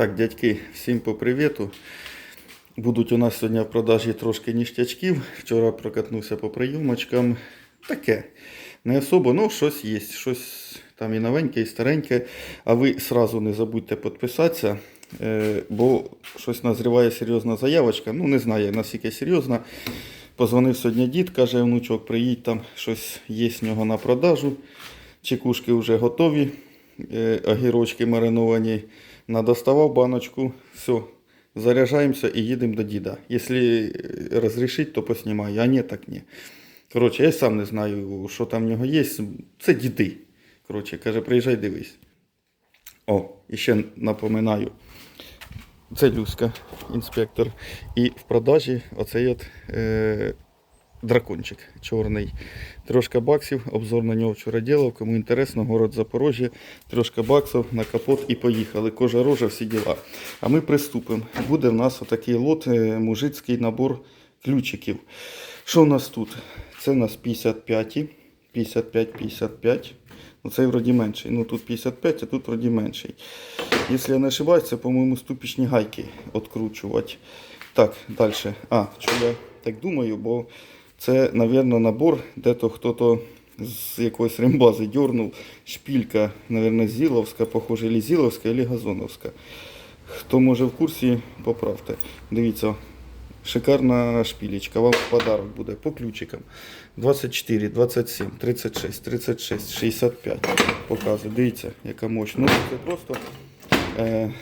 Так, дядьки, всім по привіту. Будуть у нас сьогодні в продажі трошки ніштячків. Вчора прокатнувся по прийомочкам. Таке. Не особо, ну щось є. Щось там і новеньке, і стареньке. А ви сразу не забудьте підписатися, е, бо щось назріває серйозна заявочка. Ну, не знаю, наскільки серйозна. Позвонив сьогодні дід, каже, внучок, приїдь там щось є з нього на продажу. Чекушки вже готові. Е, огірочки мариновані. Надоставав баночку. Все, заряджаємося і їдемо до діда. Якщо е, розрішить, то поснімаю, а ні, так ні. Коротше, я сам не знаю, що там в нього є. Це діди. Коротше, каже, приїжджай, дивись. О, і ще напоминаю. Це Люська, інспектор. І в продажі оцей от е, дракончик чорний. Трошка баксів, обзор на нього вчора ділав. Кому інтересно, город Запорожжя, трошка баксів на капот і поїхали. Кожа рожа, всі діла. А ми приступимо. Буде в нас отакий лот, е, мужицький набор ключиків. Що у нас тут? Це у нас 55, 55-55. Ну, цей вроді менший. Ну тут 55, а тут вроді менший. Якщо я не ошибаюсь, це, по-моєму, ступічні гайки відкручувати. Так, далі. А, що я так думаю, бо це, мабуть, набор, де то хто-то з якоїсь рембази дьорнув. Шпілька, мабуть, Зіловська, похоже, або Зіловська, або Газоновська. Хто може в курсі, поправте. Дивіться, шикарна шпілечка. Вам в подарок буде по ключикам. 24, 27, 36, 36, 65. Показую. Дивіться, яка мощь. Ну, це просто, е,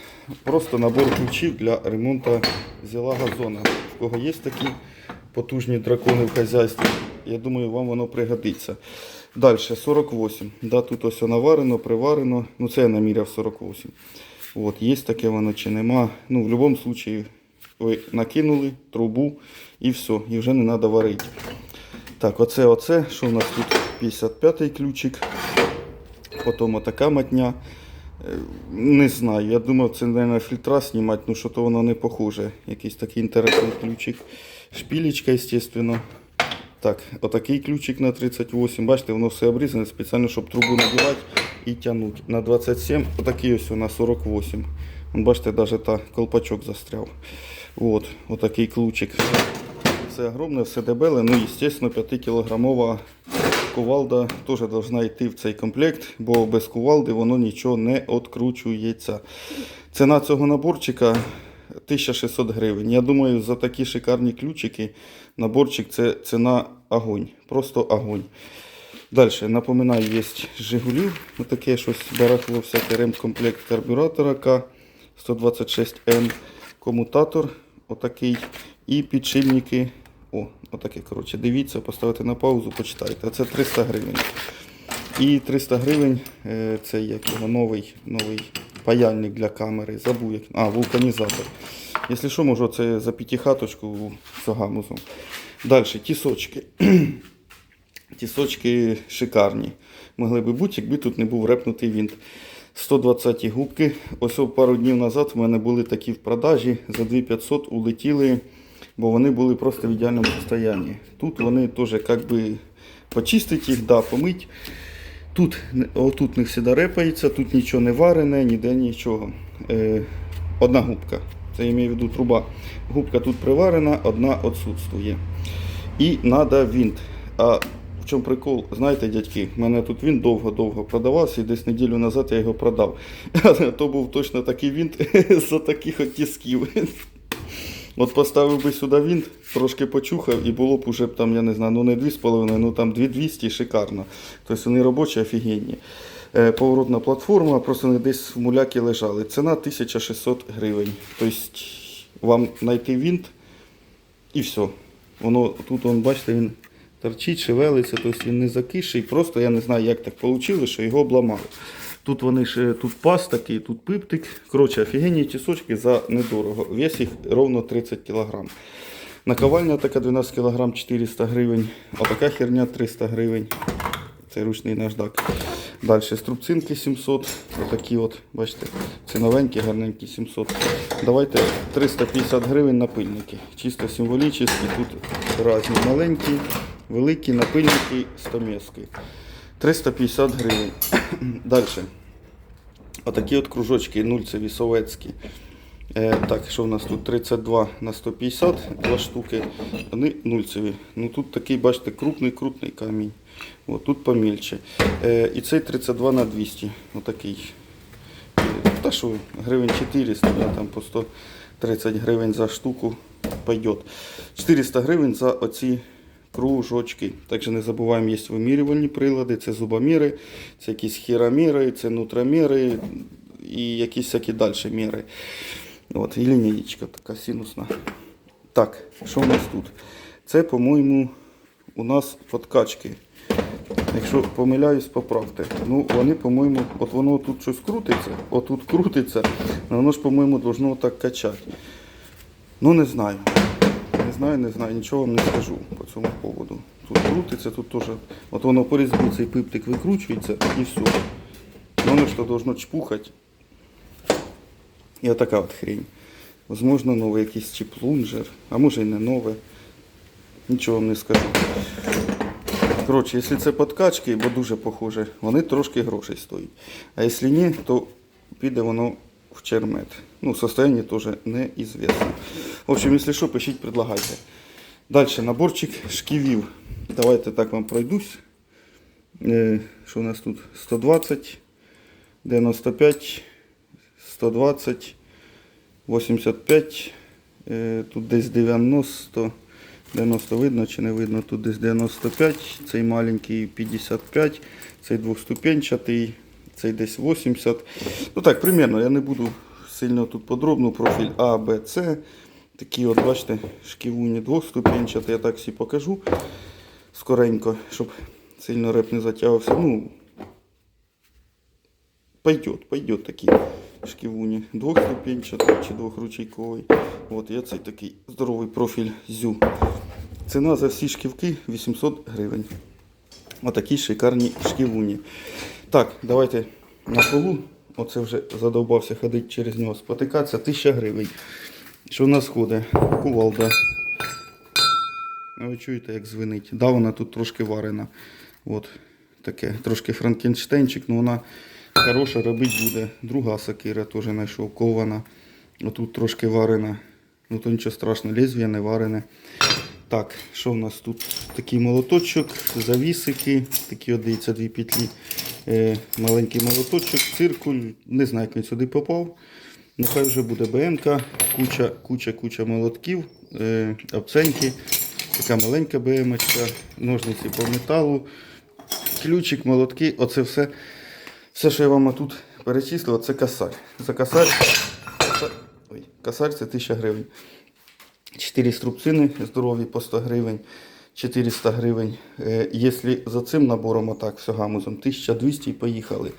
просто набор ключів для ремонту зіла газона. В кого є такі потужні дракони в хазяйстві, я думаю, вам воно пригодиться. Далі 48. Да, тут ось наварено, приварено. Ну це я наміряв 48. От, є таке воно чи нема. Ну, в будь-якому випадку ви накинули трубу і все, і вже не треба варити. Так, оце, оце, що у нас тут 55-й ключик. Потім отака матня. Е, Не знаю, я думав, це, мабуть, фільтра знімати, ну що то воно не похоже. Якийсь такий інтересний ключик. Шпілечка, звісно. Так, отакий ключик на 38. Бачите, воно все обрізане спеціально, щоб трубу надівати і тягнути. На 27, отакий ось на 48. Вон, бачите, навіть та колпачок застряв. От, отакий ключик. Все огромне, все дебеле. Ну, звісно, 5-кілограмова кувалда теж повинна йти в цей комплект, бо без кувалди воно нічого не відкручується. Ціна цього наборчика 1600 гривень. Я думаю, за такі шикарні ключики наборчик це ціна огонь. Просто огонь. Далі, напоминаю, є Жигулів. Таке щось барахло, всяке ремкомплект карбюратора К126М, комутатор отакий. І підшипники. Отаке, коротше, дивіться, поставити на паузу, почитайте. Це 300 гривень. І 300 гривень е, це як його новий, новий паяльник для камери. Забув як. А, вулканізатор. Якщо що, можу це за п'ятихаточку з гамузом. Далі, тісочки. Тісочки шикарні. Могли би бути, якби тут не був репнутий вінт. 120 губки. Ось пару днів назад в мене були такі в продажі. За 2500 улетіли, бо вони були просто в ідеальному стані. Тут вони теж би почистить їх, да, помить. Тут, отут не завжди репається, тут нічого не варене, ніде нічого. Е, одна губка. Це я маю в виду труба. Губка тут приварена, одна відсутствує. І треба вінт. А в чому прикол? Знаєте, дядьки, в мене тут він довго-довго продавався, і десь неділю назад я його продав. То був точно такий вінт за таких от тисків. От поставив би сюди вінт, трошки почухав і було б уже б там, я не знаю, ну не 2,5, ну там 2200 шикарно. Тобто вони робочі, офігенні. Е, Поворотна платформа, просто вони десь в муляки лежали. Ціна 1600 гривень. Тобто вам знайти вінт і все. Воно тут, вон, бачите, він торчить, шевелиться, тобто він не закисший. Просто я не знаю, як так вийшло, що його обламали. Тут вони ще тут пас такий, тут пиптик. Коротше, офігенні тісочки за недорого. Вес їх ровно 30 кг. Наковальня така 12 кг 400 гривень, а така херня 300 гривень. Це ручний наждак. Далі струбцинки 700. Отакі от, бачите, ці новенькі, гарненькі 700. Давайте 350 гривень напильники. Чисто символічні. Тут різні маленькі, великі напильники 100 міски. 350 гривень. Далі. Отакі от кружочки нульцеві советські. Е, так, що в нас тут 32 на 150, два штуки, вони нульцеві. Ну тут такий, бачите, крупний, крупний камінь. От тут помільче. Е, і цей 32 на 200. Отакий. Е, Та що, гривень 400, да, там по 130 гривень за штуку пойдет. 400 гривень за оці кружочки. Також не забуваємо, є вимірювальні прилади, це зубоміри, це якісь хіроміри, це нутроміри і якісь всякі далі міри. От, і лінійка така синусна. Так, що у нас тут? Це, по-моєму, у нас подкачки. Якщо помиляюсь, поправте. Ну, вони, по-моєму, от воно тут щось крутиться, отут крутиться, але воно ж, по-моєму, должно так качати. Ну, не знаю. Знаю, не знаю, нічого вам не скажу по цьому поводу. Тут крутиться, тут теж. От воно по різьбі цей пиптик викручується і все. Воно ж то должно чпухати. І отака от хрень. Возможно, новий якийсь чи плунжер, а може і не нове. Нічого вам не скажу. Коротше, якщо це подкачки, бо дуже похоже, вони трошки грошей стоять. А якщо ні, то піде воно в чермет. Ну, состояние теж неізвісно. В общем, якщо що, пишіть, предлагайте. Далі наборчик шківів. Давайте так вам пройдусь. Що у нас тут? 120, 95, 120, 85, е, тут десь 90, 90 видно чи не видно, тут десь 95, цей маленький 55, цей двохступенчатий, цей десь 80. Ну так, примерно, я не буду сильно тут подробно, профіль А, Б, С. Такі от, бачите, шківуні двохступенчаті, я так всі покажу скоренько, щоб сильно реп не затягувався. Ну, пойдет, пойдет такі шківуні. Двохступенчатий чи двохручейковий. От я цей такий здоровий профіль зю. Ціна за всі шківки 800 гривень. Отакі шикарні шківуні. Так, давайте на полу. Оце вже задовбався ходити через нього, спотикатися. 1000 гривень. Що в нас ходить? Кувалда. Ви чуєте, як звенить? Да, вона тут трошки варена. От таке, трошки франкенштейнчик, але вона хороша робити буде. Друга сакира теж знайшов, кована. Отут трошки варена. Ну то нічого страшного, лезвія не варене. Так, що в нас тут? Такий молоточок, завісики, такі от дивіться, дві петлі. Е, маленький молоточок, циркуль. Не знаю, як він сюди попав. Нехай вже буде БМК, куча, куча, куча молотків, е, обценьки, така маленька БМочка, ножниці по металу, ключик, молотки. Оце все, все, що я вам тут перечислив, це косарь. За косарь, косарь, ой, косарь це 1000 гривень. 4 струбцини здорові по 100 гривень, 400 гривень. Е, Якщо за цим набором отак все гамузом, 1200 і поїхали.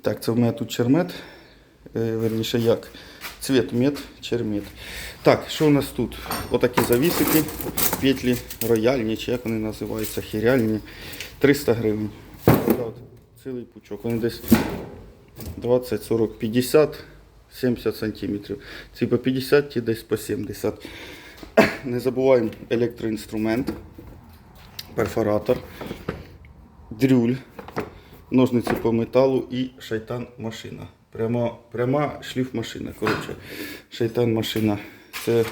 Так, це в мене тут чермет. Е, Верніше як? Цвет мед, чермет. Так, що у нас тут? Отакі завісики, петлі рояльні, чи як вони називаються, хіряльні. 300 гривень. Так, цілий пучок. Вони десь 20, 40, 50, 70 сантиметрів. Ці по 50, ті десь по 70. Не забуваємо електроінструмент, перфоратор, дрюль, ножниці по металу і шайтан машина. Пряма, пряма шліф машина. Коротше, шайтан машина. Це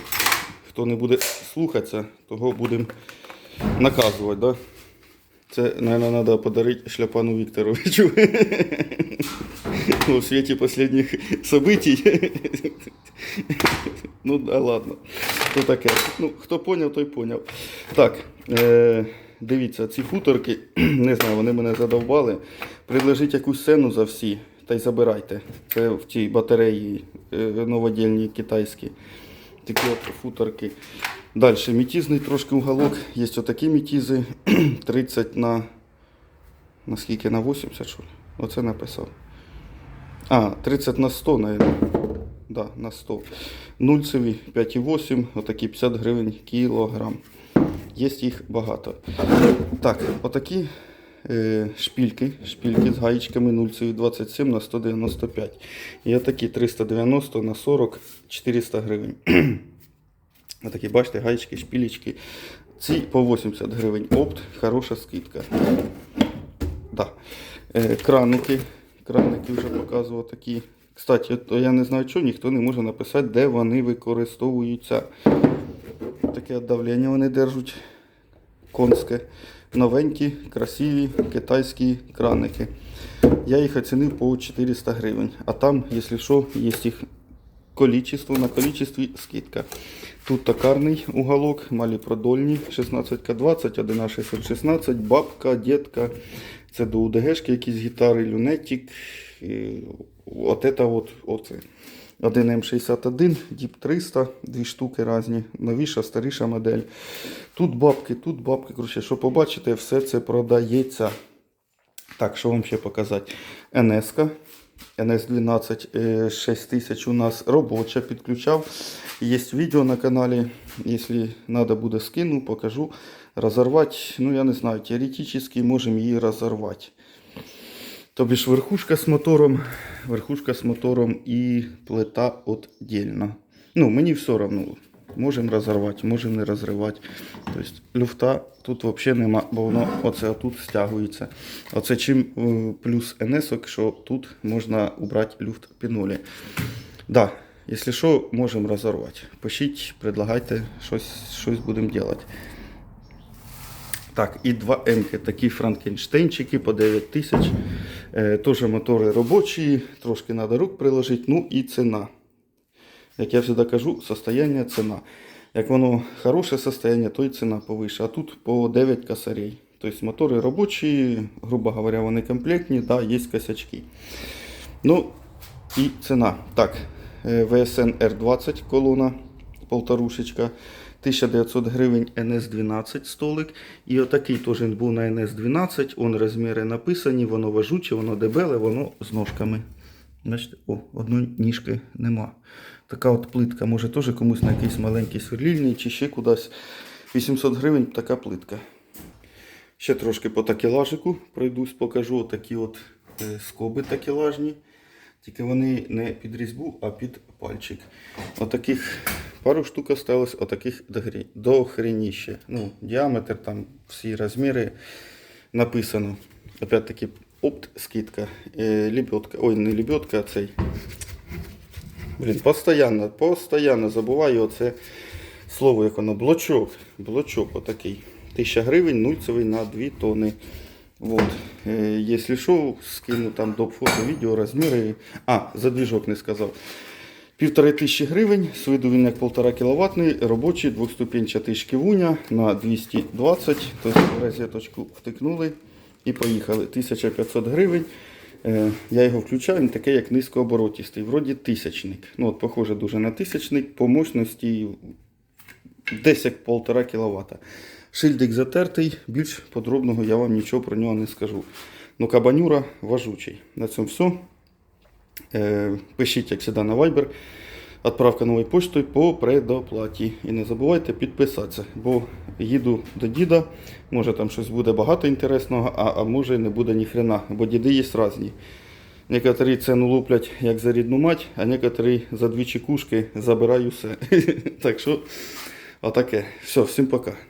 хто не буде слухатися, того будемо наказувати. Да? Це, мабуть, треба подарити Шляпану Вікторовичу. В свете последних событий. Ну да, ладно. То таке. Ну, хто поняв, той поняв. Так, е, дивіться, ці хуторки, не знаю, вони мене задовбали. Предложіть якусь ціну за всі, та й забирайте. Це в тій батареї е, новодільні китайські. Такі от футорки. Далі, мітізний трошки уголок. Є отакі мітізи. 30 на. На скільки? На 80, що ли? Оце написав. А, 30 на 100, наверное. Да, на 100. Нульцеві 5,8, отакі 50 гривень кілограм. Є їх багато. Так, отакі шпільки, шпільки з гаєчками нульцеві 27 на 195. І отакі 390 на 40, 400 гривень. Отакі, бачите, гаєчки, шпілечки. Ці по 80 гривень опт, хороша скидка. Да. Е, краники. Краники вже показував такі Кстати, то я не знаю, чого ніхто не може написати, де вони використовуються. Таке давлення вони держать конське. Новенькі, красиві китайські краники. Я їх оцінив по 400 гривень. А там, якщо що, є їх количество, на количестві скидка. Тут токарний уголок, малі продольні, 16К20, 1А616, бабка, дітка. Це до УДГшки якісь гітари, люнетик. От это от, оце. 1М61, Діп 300, дві штуки різні, новіша, старіша модель. Тут бабки, тут бабки. Коротше, що побачите, все це продається. Так, що вам ще показати? НС. NS12 6000 у нас робоча, підключав. Є відео на каналі. Якщо треба буде скину, покажу. Розорвати, ну я не знаю, теоретично можемо її розорвати. Тобі ж верхушка з мотором, верхушка з мотором і плита отдельно. Ну, мені все одно. Можемо розірвати, можемо не розривати. Тобто люфта тут взагалі нема, бо воно оце тут стягується. Оце чим е, плюс ns що тут можна убрати люфт пінолі. Да, якщо що, можемо розірвати. Пишіть, предлагайте, щось, щось будемо робити. Так, і 2 м такі франкенштейнчики по 9 тисяч. Е, Теж мотори робочі, трошки треба рук приложити. Ну і ціна. Як я завжди кажу, состояние ціна. Як воно хороше состояние, то і ціна повише. А тут по 9 косарей. Тобто мотори робочі, грубо говоря, вони комплектні, да, є косячки. Ну і ціна. Так, е, VSN R20 колона, полторушечка. 1900 гривень NS12 столик. І отакий теж був на NS12. Он розміри написані, воно важуче, воно дебеле, воно з ножками. Бачите, о, одної ніжки нема. Така от плитка, може теж комусь на якийсь маленький сверлільний чи ще кудись. 800 гривень така плитка. Ще трошки по такелажику пройдусь, покажу такі от е, скоби такелажні. Тільки вони не під різьбу, а під пальчик. Отаких пару штук осталось, отаких дохреніще. Ну, діаметр, там всі розміри написано. Опять-таки опт скидка. Е, лебедка. Ой, не лебедка, а цей. Блін, постоянно, постоянно забуваю оце слово, як воно. Блочок. Блочок отакий. 1000 гривень, нульцевий на 2 тони. Вот. Е, Якщо скину там доп. фото, відео, розміри. А, за двіжок не сказав. Півтори тисячі гривень, з виду він як 1,5 кВт, робочий, двохступенчатий шківуня на 220, тобто розеточку втикнули і поїхали. 1500 гривень. Е, Я його включаю, він такий як низькооборотістий, вроді тисячник. Ну, от, похоже дуже на тисячник, по мощності десь як 1,5 кВт. Шильдик затертий, більш подробного я вам нічого про нього не скажу. Ну, кабанюра важучий. На цьому все. Е, Пишіть, як завжди, на Viber. Отправка новою поштою по предоплаті. І не забувайте підписатися, бо їду до діда. Може там щось буде багато інтересного, а, а може не буде ні хрена, бо діди є різні. Некоторі ціну луплять як за рідну мать, а некоторі за дві чекушки забирають все. так що, отаке. Все, всім пока.